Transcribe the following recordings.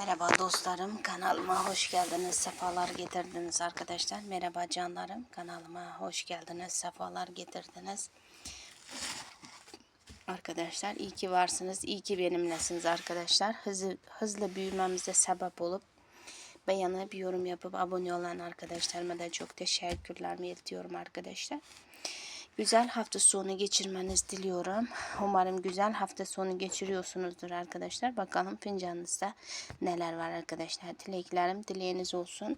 Merhaba dostlarım kanalıma hoş geldiniz sefalar getirdiniz arkadaşlar. Merhaba canlarım kanalıma hoş geldiniz sefalar getirdiniz. Arkadaşlar iyi ki varsınız iyi ki benimlesiniz arkadaşlar. Hızlı, hızlı büyümemize sebep olup beğenip yorum yapıp abone olan arkadaşlarıma da çok teşekkürlerimi iletiyorum arkadaşlar Güzel hafta sonu geçirmeniz diliyorum. Umarım güzel hafta sonu geçiriyorsunuzdur arkadaşlar. Bakalım fincanınızda neler var arkadaşlar. Dileklerim dileğiniz olsun.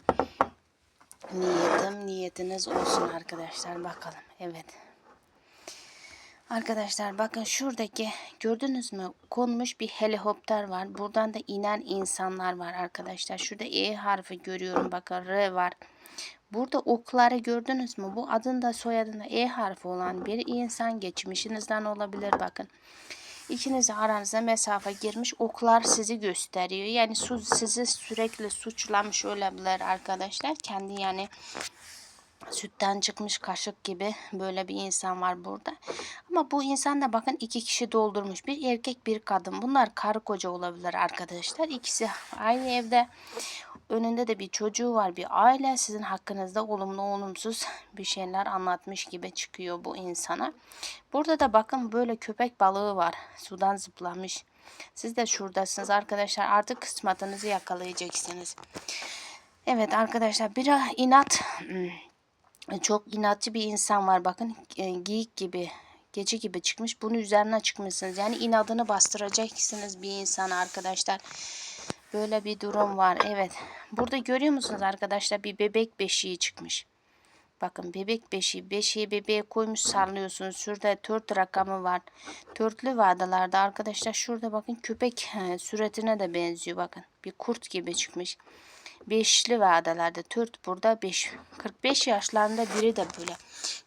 Niyetim niyetiniz olsun arkadaşlar. Bakalım. Evet. Arkadaşlar bakın şuradaki gördünüz mü konmuş bir helikopter var. Buradan da inen insanlar var arkadaşlar. Şurada E harfi görüyorum. Bakın R var. Burada okları gördünüz mü? Bu adında soyadında E harfi olan bir insan geçmişinizden olabilir bakın. İkiniz aranıza mesafe girmiş oklar sizi gösteriyor. Yani sizi sürekli suçlamış olabilir arkadaşlar. Kendi yani sütten çıkmış kaşık gibi böyle bir insan var burada. Ama bu insan da bakın iki kişi doldurmuş. Bir erkek bir kadın. Bunlar karı koca olabilir arkadaşlar. İkisi aynı evde. Önünde de bir çocuğu var bir aile. Sizin hakkınızda olumlu olumsuz bir şeyler anlatmış gibi çıkıyor bu insana. Burada da bakın böyle köpek balığı var. Sudan zıplamış. Siz de şuradasınız. Arkadaşlar artık kısmetinizi yakalayacaksınız. Evet arkadaşlar bir inat hmm, çok inatçı bir insan var. Bakın e, geyik gibi gece gibi çıkmış. Bunun üzerine çıkmışsınız. Yani inadını bastıracaksınız bir insana arkadaşlar Böyle bir durum var. Evet. Burada görüyor musunuz arkadaşlar bir bebek beşiği çıkmış. Bakın bebek beşiği. Beşiği bebeğe koymuş sallıyorsunuz. Şurada dört rakamı var. Dörtlü vadalarda arkadaşlar şurada bakın köpek suretine de benziyor. Bakın bir kurt gibi çıkmış. Beşli vadalarda dört burada beş. 45 yaşlarında biri de böyle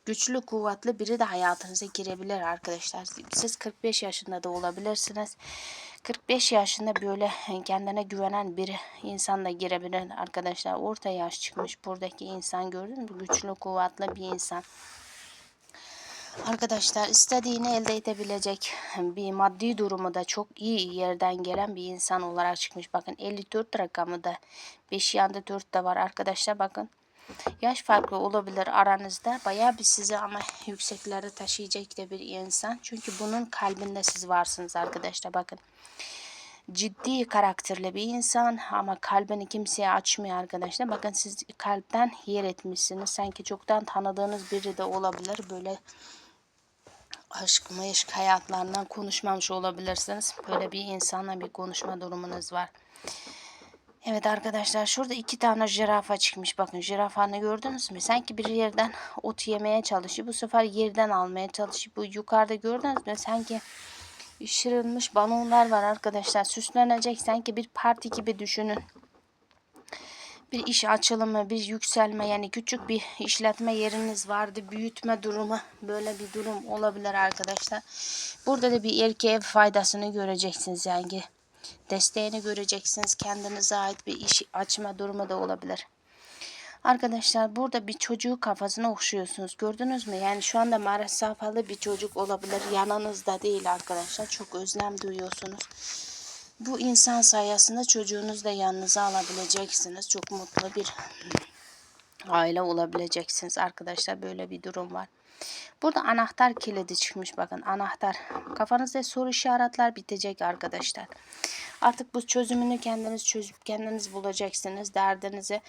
güçlü kuvvetli biri de hayatınıza girebilir arkadaşlar. Siz 45 yaşında da olabilirsiniz. 45 yaşında böyle kendine güvenen bir insan da girebilir arkadaşlar. Orta yaş çıkmış buradaki insan gördün mü? Güçlü kuvvetli bir insan. Arkadaşlar istediğini elde edebilecek bir maddi durumu da çok iyi yerden gelen bir insan olarak çıkmış. Bakın 54 rakamı da 5 yanda 4 de var arkadaşlar bakın. Yaş farklı olabilir aranızda. Bayağı bir sizi ama yükseklere taşıyacak da bir insan. Çünkü bunun kalbinde siz varsınız arkadaşlar. Bakın ciddi karakterli bir insan ama kalbini kimseye açmıyor arkadaşlar. Bakın siz kalpten yer etmişsiniz. Sanki çoktan tanıdığınız biri de olabilir. Böyle aşk meşk hayatlarından konuşmamış olabilirsiniz. Böyle bir insanla bir konuşma durumunuz var. Evet arkadaşlar şurada iki tane jirafa çıkmış. Bakın jirafanı gördünüz mü? Sanki bir yerden ot yemeye çalışıyor. Bu sefer yerden almaya çalışıyor. Bu yukarıda gördünüz mü? Sanki şişirilmiş balonlar var arkadaşlar. Süslenecek sanki bir parti gibi düşünün. Bir iş açılımı, bir yükselme yani küçük bir işletme yeriniz vardı. Büyütme durumu böyle bir durum olabilir arkadaşlar. Burada da bir erkeğe faydasını göreceksiniz yani. Desteğini göreceksiniz. Kendinize ait bir iş açma durumu da olabilir. Arkadaşlar burada bir çocuğu kafasına okşuyorsunuz. Gördünüz mü? Yani şu anda mesafalı bir çocuk olabilir. Yanınızda değil arkadaşlar. Çok özlem duyuyorsunuz. Bu insan sayesinde çocuğunuzu da yanınıza alabileceksiniz. Çok mutlu bir aile olabileceksiniz arkadaşlar. Böyle bir durum var. Burada anahtar kilidi çıkmış bakın anahtar. Kafanızda soru işaretler bitecek arkadaşlar. Artık bu çözümünü kendiniz çözüp kendiniz bulacaksınız. Derdinizi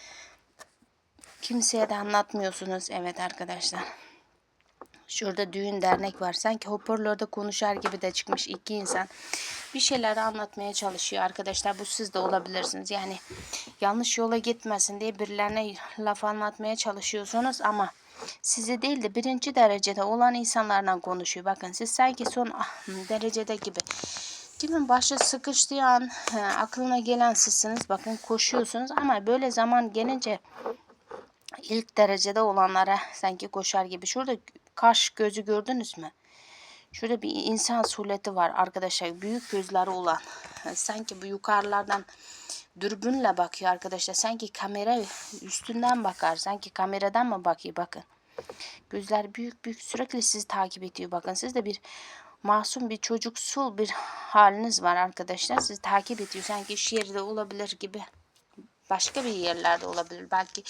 kimseye de anlatmıyorsunuz. Evet arkadaşlar. Şurada düğün dernek var. Sanki hoparlörde konuşar gibi de çıkmış iki insan. Bir şeyler anlatmaya çalışıyor arkadaşlar. Bu siz de olabilirsiniz. Yani yanlış yola gitmesin diye birilerine laf anlatmaya çalışıyorsunuz ama sizi değil de birinci derecede olan insanlarla konuşuyor. Bakın siz sanki son ah, derecede gibi. Kimin başı sıkıştığı an aklına gelen sizsiniz. Bakın koşuyorsunuz ama böyle zaman gelince ilk derecede olanlara sanki koşar gibi. Şurada kaş gözü gördünüz mü? Şurada bir insan sureti var arkadaşlar. Büyük gözleri olan. Sanki bu yukarılardan dürbünle bakıyor arkadaşlar. Sanki kamera üstünden bakar. Sanki kameradan mı bakıyor bakın. Gözler büyük büyük sürekli sizi takip ediyor. Bakın siz de bir masum bir çocuksul bir haliniz var arkadaşlar. Sizi takip ediyor. Sanki yerde olabilir gibi. Başka bir yerlerde olabilir. Belki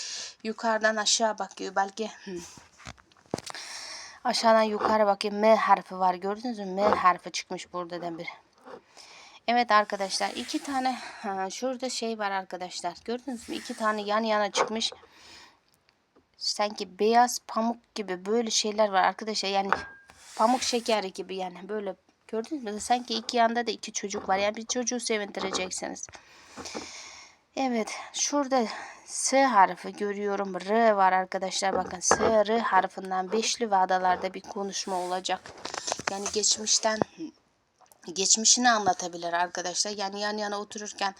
yukarıdan aşağı bakıyor. Belki hmm, aşağıdan yukarı bakıyor. M harfi var. Gördünüz mü? M harfi çıkmış burada da bir. Evet arkadaşlar iki tane şurada şey var arkadaşlar. Gördünüz mü? İki tane yan yana çıkmış. Sanki beyaz pamuk gibi böyle şeyler var arkadaşlar. Yani pamuk şekeri gibi yani böyle gördünüz mü? Sanki iki yanda da iki çocuk var. Yani bir çocuğu sevindireceksiniz. Evet şurada S harfi görüyorum. R var arkadaşlar bakın. S, R harfinden beşli vadalarda bir konuşma olacak. Yani geçmişten geçmişini anlatabilir arkadaşlar. Yani yan yana otururken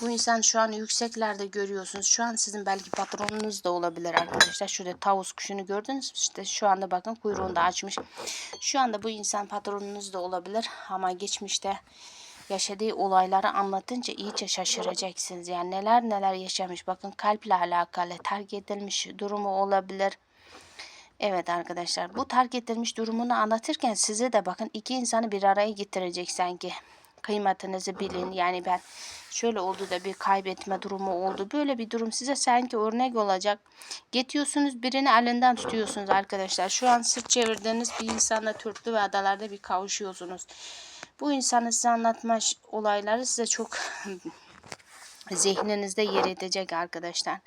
bu insan şu an yükseklerde görüyorsunuz. Şu an sizin belki patronunuz da olabilir arkadaşlar. Şurada tavus kuşunu gördünüz mü? İşte şu anda bakın kuyruğunu da açmış. Şu anda bu insan patronunuz da olabilir ama geçmişte yaşadığı olayları anlatınca iyice şaşıracaksınız. Yani neler neler yaşamış. Bakın kalple alakalı terk edilmiş durumu olabilir. Evet arkadaşlar bu terk edilmiş durumunu anlatırken size de bakın iki insanı bir araya getirecek sanki. Kıymetinizi bilin. Yani ben şöyle oldu da bir kaybetme durumu oldu. Böyle bir durum size sanki örnek olacak. Getiriyorsunuz birini elinden tutuyorsunuz arkadaşlar. Şu an sırt çevirdiğiniz bir insanla türlü ve adalarda bir kavuşuyorsunuz. Bu insanın size anlatma olayları size çok zihninizde yer edecek arkadaşlar.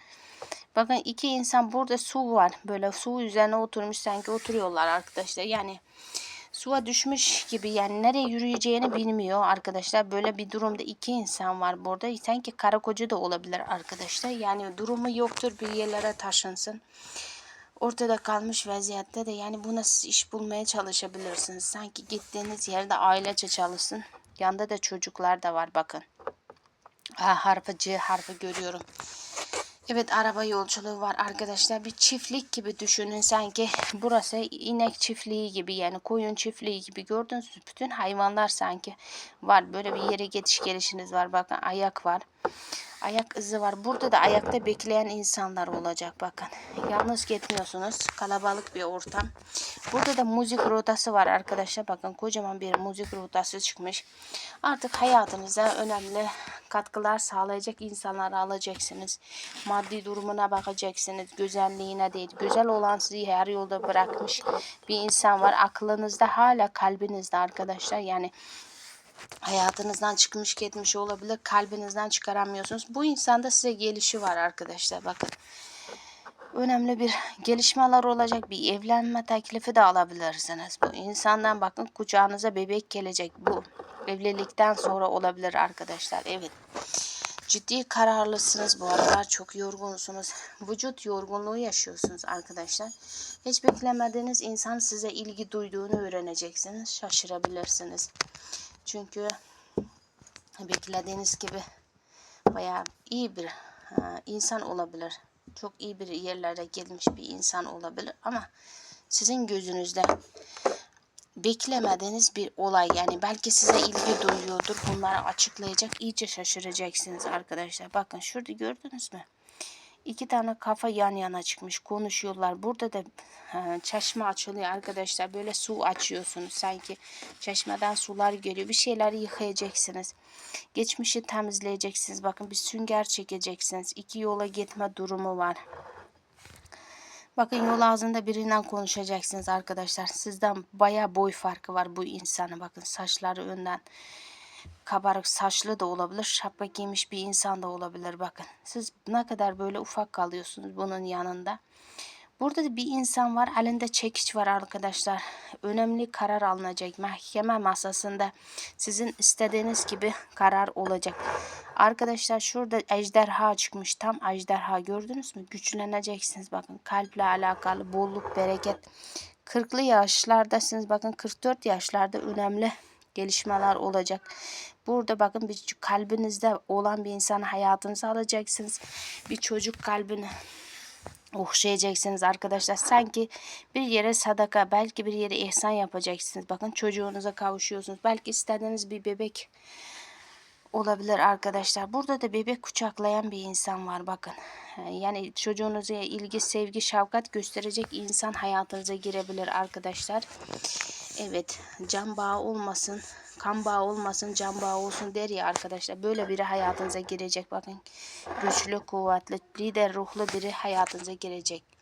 Bakın iki insan burada su var. Böyle su üzerine oturmuş sanki oturuyorlar arkadaşlar. Yani suya düşmüş gibi yani nereye yürüyeceğini bilmiyor arkadaşlar. Böyle bir durumda iki insan var burada. Sanki karı koca da olabilir arkadaşlar. Yani durumu yoktur bir yerlere taşınsın. Ortada kalmış vaziyette de yani buna siz iş bulmaya çalışabilirsiniz. Sanki gittiğiniz yerde ailece çalışsın. Yanında da çocuklar da var bakın. A harfi C harfi görüyorum. Evet araba yolculuğu var arkadaşlar. Bir çiftlik gibi düşünün sanki. Burası inek çiftliği gibi yani koyun çiftliği gibi gördünüz mü? Bütün hayvanlar sanki var. Böyle bir yere geçiş gelişiniz var. Bakın ayak var. Ayak izi var. Burada da ayakta bekleyen insanlar olacak bakın. Yalnız gitmiyorsunuz. Kalabalık bir ortam. Burada da müzik rotası var arkadaşlar. Bakın kocaman bir müzik rotası çıkmış. Artık hayatınıza önemli katkılar sağlayacak insanları alacaksınız. Maddi durumuna bakacaksınız. Güzelliğine değil. Güzel olan sizi her yolda bırakmış bir insan var. Aklınızda hala kalbinizde arkadaşlar. Yani hayatınızdan çıkmış gitmiş olabilir. Kalbinizden çıkaramıyorsunuz. Bu insanda size gelişi var arkadaşlar. Bakın. Önemli bir gelişmeler olacak. Bir evlenme teklifi de alabilirsiniz. Bu insandan bakın kucağınıza bebek gelecek. Bu evlilikten sonra olabilir arkadaşlar. Evet. Ciddi kararlısınız bu aralar. Çok yorgunsunuz. Vücut yorgunluğu yaşıyorsunuz arkadaşlar. Hiç beklemediğiniz insan size ilgi duyduğunu öğreneceksiniz. Şaşırabilirsiniz. Çünkü beklediğiniz gibi bayağı iyi bir ha, insan olabilir. Çok iyi bir yerlere gelmiş bir insan olabilir ama sizin gözünüzde beklemediğiniz bir olay yani belki size ilgi duyuyordur. Bunları açıklayacak. iyice şaşıracaksınız arkadaşlar. Bakın şurada gördünüz mü? İki tane kafa yan yana çıkmış konuşuyorlar. Burada da ha, çeşme açılıyor arkadaşlar. Böyle su açıyorsunuz. Sanki çeşmeden sular geliyor. Bir şeyleri yıkayacaksınız. Geçmişi temizleyeceksiniz. Bakın bir sünger çekeceksiniz. İki yola gitme durumu var. Bakın yol ağzında birinden konuşacaksınız arkadaşlar. Sizden baya boy farkı var bu insana. Bakın saçları önden kabarık saçlı da olabilir. Şapka giymiş bir insan da olabilir bakın. Siz ne kadar böyle ufak kalıyorsunuz bunun yanında. Burada da bir insan var. Elinde çekiç var arkadaşlar. Önemli karar alınacak. Mahkeme masasında sizin istediğiniz gibi karar olacak. Arkadaşlar şurada ejderha çıkmış. Tam ejderha gördünüz mü? Güçleneceksiniz. Bakın kalple alakalı bolluk, bereket. 40'lı yaşlardasınız. Bakın 44 yaşlarda önemli gelişmeler olacak. Burada bakın bir kalbinizde olan bir insanı hayatınıza alacaksınız. Bir çocuk kalbini okşayacaksınız arkadaşlar. Sanki bir yere sadaka, belki bir yere ihsan yapacaksınız. Bakın çocuğunuza kavuşuyorsunuz. Belki istediğiniz bir bebek olabilir arkadaşlar. Burada da bebek kucaklayan bir insan var bakın. Yani çocuğunuza ilgi, sevgi, şefkat gösterecek insan hayatınıza girebilir arkadaşlar. Evet, can bağı olmasın, kan bağı olmasın, can bağı olsun der ya arkadaşlar. Böyle biri hayatınıza girecek bakın. Güçlü, kuvvetli, lider ruhlu biri hayatınıza girecek.